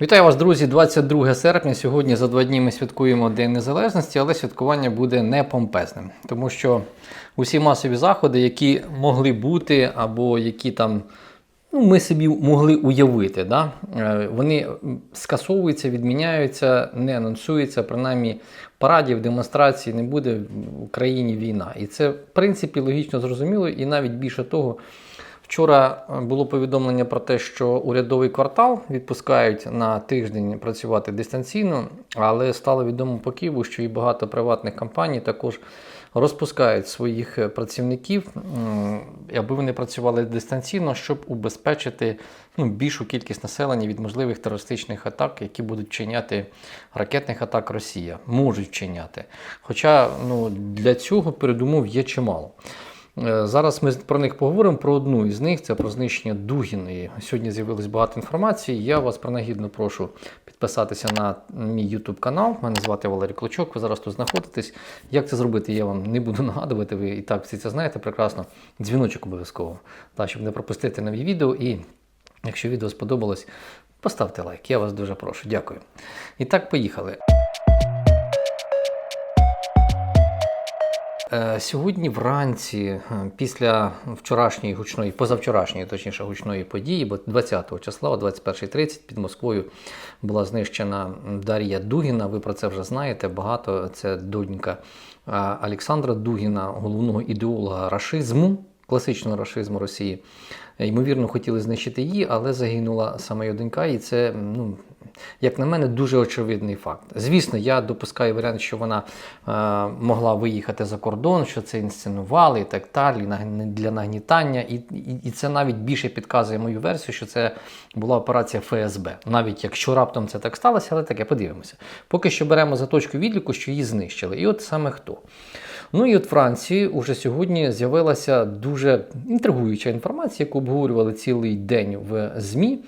Вітаю вас, друзі! 22 серпня. Сьогодні за два дні ми святкуємо День Незалежності, але святкування буде не помпезним, тому що усі масові заходи, які могли бути, або які там ну, ми собі могли уявити, да? е, вони скасовуються, відміняються, не анонсуються, принаймні парадів, демонстрацій не буде в Україні війна. І це, в принципі, логічно зрозуміло, і навіть більше того. Вчора е, було повідомлення про те, що урядовий квартал відпускають на тиждень працювати дистанційно, але стало відомо по Києву, що і багато приватних компаній також розпускають своїх е, працівників, аби вони працювали дистанційно, щоб убезпечити ну, більшу кількість населення від можливих терористичних атак, які будуть вчиняти ракетних атак Росія, можуть вчиняти. Хоча ну, для цього передумов є чимало. Е, Зараз ми про них поговоримо. Про одну із них це про знищення Дугіної. Сьогодні з'явилось багато інформації. Я вас принагідно прошу підписатися на мій YouTube канал. Мене звати Валерій Клочок. Ви зараз тут знаходитесь. Як це зробити, я вам не буду нагадувати. Ви і так всі це знаєте прекрасно. Дзвіночок обов'язково, так, щоб не пропустити нові відео. І якщо відео сподобалось, поставте лайк. Я вас дуже прошу. Дякую. І так, поїхали. Сьогодні вранці, е, після вчорашньої гучної, позавчорашньої, точніше, гучної події, бо 20 числа о 21.30 під Москвою була знищена Дар'я Дугіна. Ви про це вже знаєте. Багато це донька е, Олександра Дугіна, головного ідеолога рашизму, класичного рашизму Росії. Е, Ймовірно, хотіли знищити її, але загинула саме її донька, і це, ну, як на мене, дуже очевидний факт. Звісно, я допускаю варіант, що вона е, могла виїхати за кордон, що це інсценували і так далі для нагнітання. І, і, і це навіть більше підказує мою версію, що це була операція ФСБ. Навіть якщо раптом це так сталося, але таке подивимося. Поки що беремо за точку відліку, що її знищили. І от саме хто. Ну і от Франції уже сьогодні з'явилася дуже інтригуюча інформація, яку обговорювали цілий день в ЗМІ.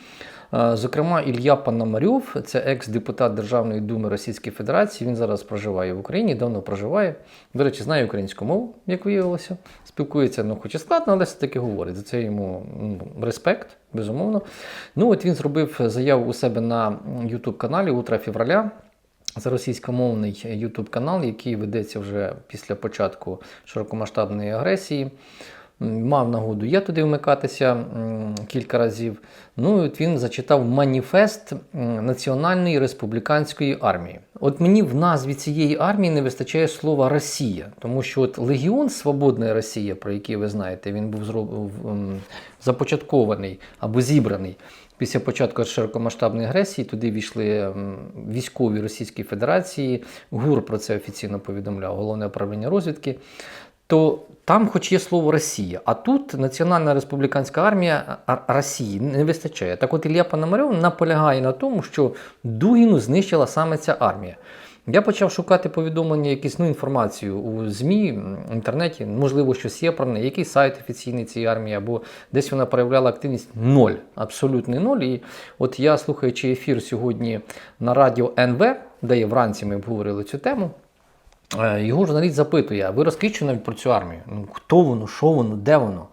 Е, Зокрема, Ілля Пономарьов, це екс-депутат Державної думи Російської Федерації. Він зараз проживає в Україні, давно проживає. До речі, знає українську мову, як виявилося. Спілкується, ну, хоч і складно, але все-таки говорить. За це йому ну, респект, безумовно. Ну, от він зробив заяву у себе на YouTube каналі Утра февраля. Це російськомовний YouTube канал, який ведеться вже після початку широкомасштабної агресії. Мав нагоду я туди вмикатися кілька разів. Ну і от він зачитав маніфест Національної республіканської армії. От мені в назві цієї армії не вистачає слова Росія, тому що от Легіон Свободна Росія, про який ви знаєте, він був зроб- започаткований або зібраний Після початку широкомасштабної агресії туди війшли військові Російської Федерації. ГУР про це офіційно повідомляв головне управління розвідки. То там, хоч є слово Росія, а тут Національна республіканська армія Росії не вистачає. Так от Ілля Пономарьов наполягає на тому, що Дугіну знищила саме ця армія. Я почав шукати повідомлення, якісь ну, інформацію у ЗМІ, м, інтернеті, можливо, щось є про неї, який сайт офіційний цієї армії, або десь вона проявляла активність ноль, абсолютний ноль. І от я, слухаючи ефір сьогодні на радіо НВ, де є вранці ми обговорили цю тему. Е, Його журналіст запитує: а ви розкажіть навіть про цю армію? Ну, хто воно, що воно, де воно?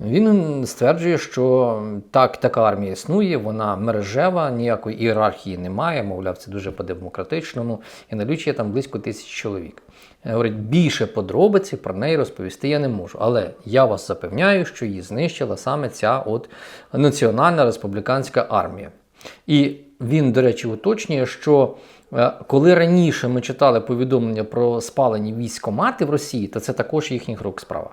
Він стверджує, що так, така армія існує, вона мережева, ніякої ієрархії немає, мовляв, це дуже по-демократичному, і налічує там близько тисячі чоловік. Е, Говорить, більше подробиці про неї розповісти я не можу. Але я вас запевняю, що її знищила саме ця от Національна республіканська армія. І він, до речі, уточнює, що коли раніше ми читали повідомлення про спалені військомати в Росії, то це також їхніх рук справа.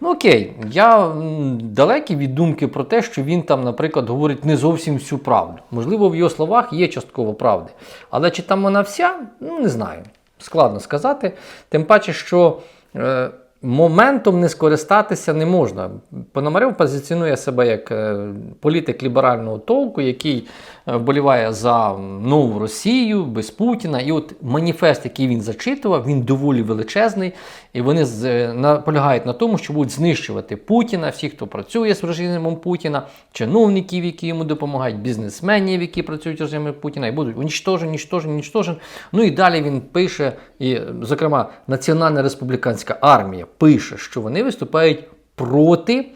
Ну окей, я далекий від думки про те, що він там, наприклад, говорить не зовсім всю правду. Можливо, в його словах є частково правди. Але чи там вона вся, ну не знаю. Складно сказати. Тим паче, що е, моментом не скористатися не можна. Пономарьов позиціонує себе як е, політик ліберального толку, який е, вболіває за нову Росію без Путіна. І от маніфест, який він зачитував, він доволі величезний. І вони е, наполягають на тому, що будуть знищувати Путіна, всіх, хто працює з режимом Путіна, чиновників, які йому допомагають, бізнесменів, які працюють з режимом Путіна, і будуть унічтожені, унічтожені, унічтожені. Ну і далі він пише, і, е, зокрема, Національна республіканська армія пише, що вони виступають проти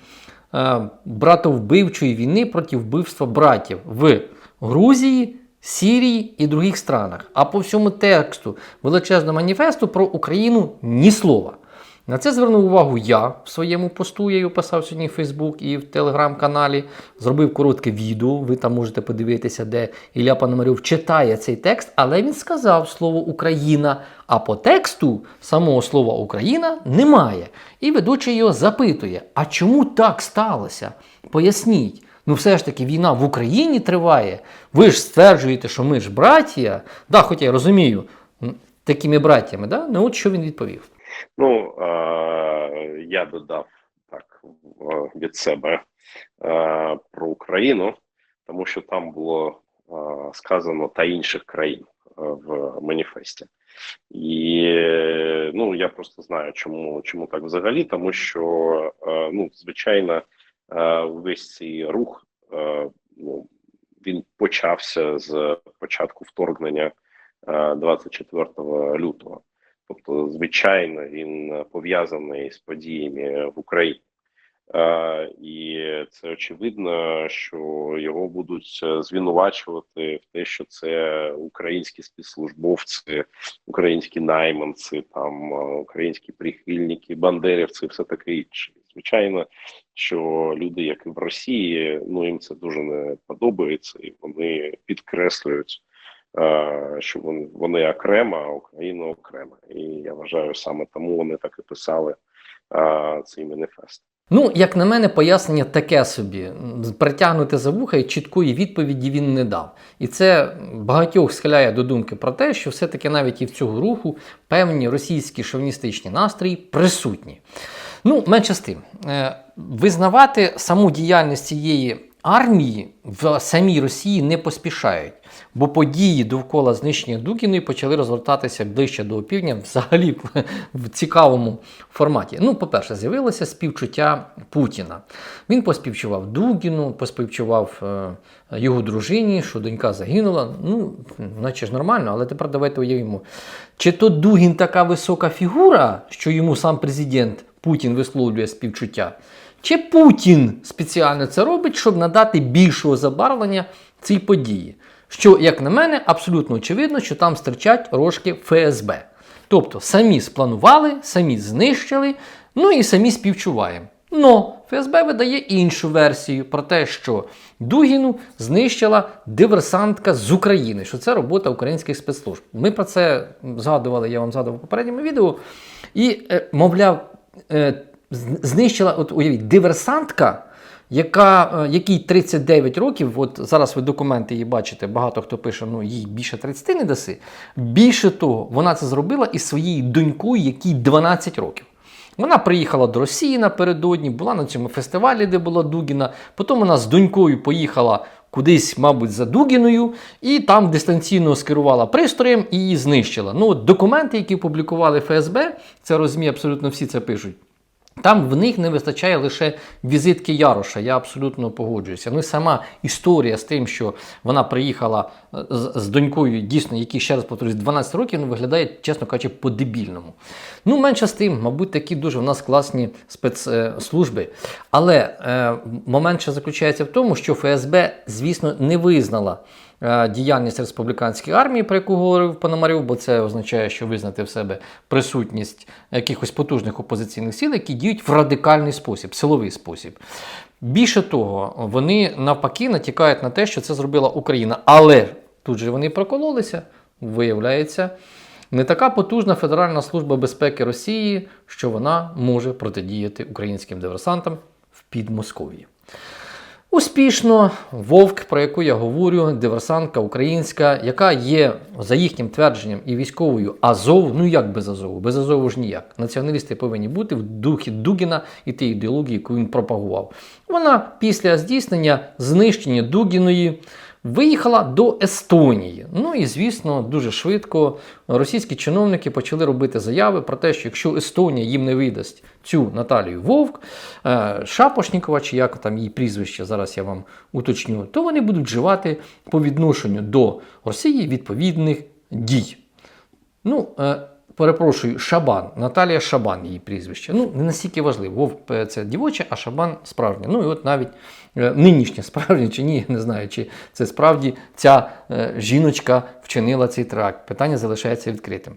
е, братовбивчої війни проти вбивства братів в Грузії, Сирії і других странах. А по всьому тексту величезного маніфесту про Україну ні слова. На це звернув увагу я в своєму посту, я його писав сьогодні в Фейсбук і в телеграм-каналі. Зробив коротке відео. Ви там можете подивитися, де Ілля Пономарьов читає цей текст, але він сказав слово Україна. А по тексту самого слова Україна немає. І ведучий його запитує: а чому так сталося? Поясніть. Ну, все ж таки, війна в Україні триває. Ви ж стверджуєте, що ми ж братія. Да, хоча я розумію, такими братями, да? Ну от що він відповів. Ну, е, я додав так від себе е, про Україну, тому що там було е, сказано та інших країн в маніфесті. І ну, я просто знаю, чому, чому так взагалі, тому що, е, ну, звичайно, е, весь цей рух е, ну, він почався з початку вторгнення е, 24 лютого. Тобто, звичайно, він е, пов'язаний з подіями в Україні. Е, і це очевидно, що його будуть е, звинувачувати в те, що це українські спецслужбовці, українські найманці, там е, українські прихильники, бандерівці, все таке інше. Звичайно, що люди, як і в Росії, ну їм це дуже не подобається, і вони підкреслюють що вони, вони окремо, а Україна окремо. І я вважаю, саме тому вони так і писали цей маніфест. Ну, як на мене, пояснення таке собі. Притягнути за вуха і чіткої відповіді він не дав. І це багатьох схиляє до думки про те, що все-таки навіть і в цього руху певні російські шовіністичні настрої присутні. Ну, менше з тим, Е, визнавати саму діяльність цієї армії в самій Росії не поспішають, бо події довкола знищення Дукіної почали розгортатися ближче до опівдня взагалі в- цікавому форматі. Ну, по-перше, з'явилося співчуття Путіна. Він поспівчував Дугіну, поспівчував е, його дружині, що донька загинула. Ну, наче ж нормально, але тепер давайте уявимо. Чи то Дугін така висока фігура, що йому сам президент Путін висловлює співчуття? Чи Путін спеціально це робить, щоб надати більшого забарвлення цій події? Що, як на мене, абсолютно очевидно, що там стирчать рожки ФСБ. Тобто самі спланували, самі знищили, ну і самі співчуваємо. Но ФСБ видає іншу версію про те, що Дугіну знищила диверсантка з України, що це робота українських спецслужб. Ми про це згадували, я вам згадував в попередньому відео. І, е, мовляв, знищила, от уявіть, диверсантка, яка, е, якій 39 років, от зараз ви документи її бачите, багато хто пише, ну їй більше 30 не даси. Більше того, вона це зробила із своєю донькою, якій 12 років. Вона приїхала до Росії напередодні, була на цьому фестивалі, де була Дугіна. Потім вона з донькою поїхала кудись, мабуть, за Дугіною, і там дистанційно скерувала пристроєм і її знищила. Ну, от документи, які опублікували ФСБ, це розуміє, абсолютно всі це пишуть. Там в них не вистачає лише візитки Яроша, я абсолютно погоджуюся. Ну і сама історія з тим, що вона приїхала е, з, з донькою, дійсно, якій, ще раз повторюсь, 12 років, ну, виглядає, чесно кажучи, по-дебільному. Ну, менше з тим, мабуть, такі дуже в нас класні спецслужби. Але е, момент ще заключається в тому, що ФСБ, звісно, не визнала діяльність республіканської армії, про яку говорив Пономарьов, бо це означає, що визнати в себе присутність якихось потужних опозиційних сил, які діють в радикальний спосіб, силовий спосіб. Більше того, вони навпаки натякають на те, що це зробила Україна. Але тут же вони прокололися, виявляється. Не така потужна Федеральна служба безпеки Росії, що вона може протидіяти українським диверсантам в Підмосков'ї. Успішно, Вовк, про яку я говорю, диверсантка українська, яка є, за їхнім твердженням, і військовою Азов, ну як без Азову? Без Азову ж ніяк. Націоналісти повинні бути в духі Дугіна і тієї ідеології, яку він пропагував. Вона після здійснення знищення Дугіної виїхала до Естонії. Ну і звісно, дуже швидко російські чиновники почали робити заяви про те, що якщо Естонія їм не видасть цю Наталію Вовк, е, Шапошнікова, чи як там її прізвище, зараз я вам уточню, то вони будуть вживати по відношенню до Росії відповідних дій. Ну, е, перепрошую, Шабан. Наталія Шабан, її прізвище. Ну, не настільки важливо. Вов це дівоче, а Шабан справжнє. Ну і от навіть е, нинішнє справжнє чи ні, не знаю, чи це справді ця е, жіночка вчинила цей теракт. Питання залишається відкритим.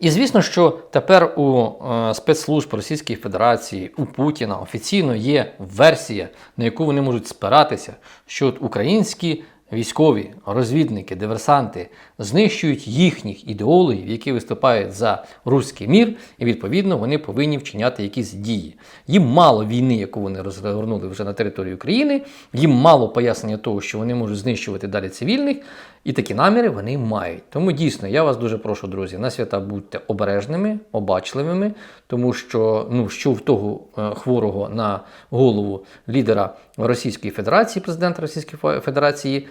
І звісно, що тепер у е, спецслужб Російської Федерації, у Путіна офіційно є версія, на яку вони можуть спиратися, що от українські військові, розвідники, диверсанти знищують їхніх ідеологів, які виступають за руський мір, і відповідно вони повинні вчиняти якісь дії. Їм мало війни, яку вони розгорнули вже на території України, їм мало пояснення того, що вони можуть знищувати далі цивільних, і такі наміри вони мають. Тому дійсно я вас дуже прошу, друзі, на свята будьте обережними, обачливими, тому що ну що в того е, хворого на голову лідера Російської Федерації, президента Російської Фе- Федерації,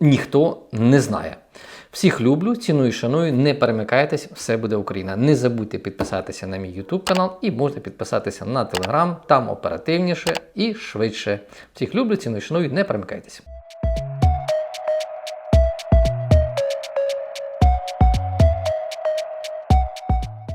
ніхто не знає. Всіх люблю, ціную, шаную, не перемикайтесь, все буде Україна. Не забудьте підписатися на мій YouTube канал і можете підписатися на Telegram, там оперативніше і швидше. Всіх люблю, ціную, шаную, не перемикайтесь.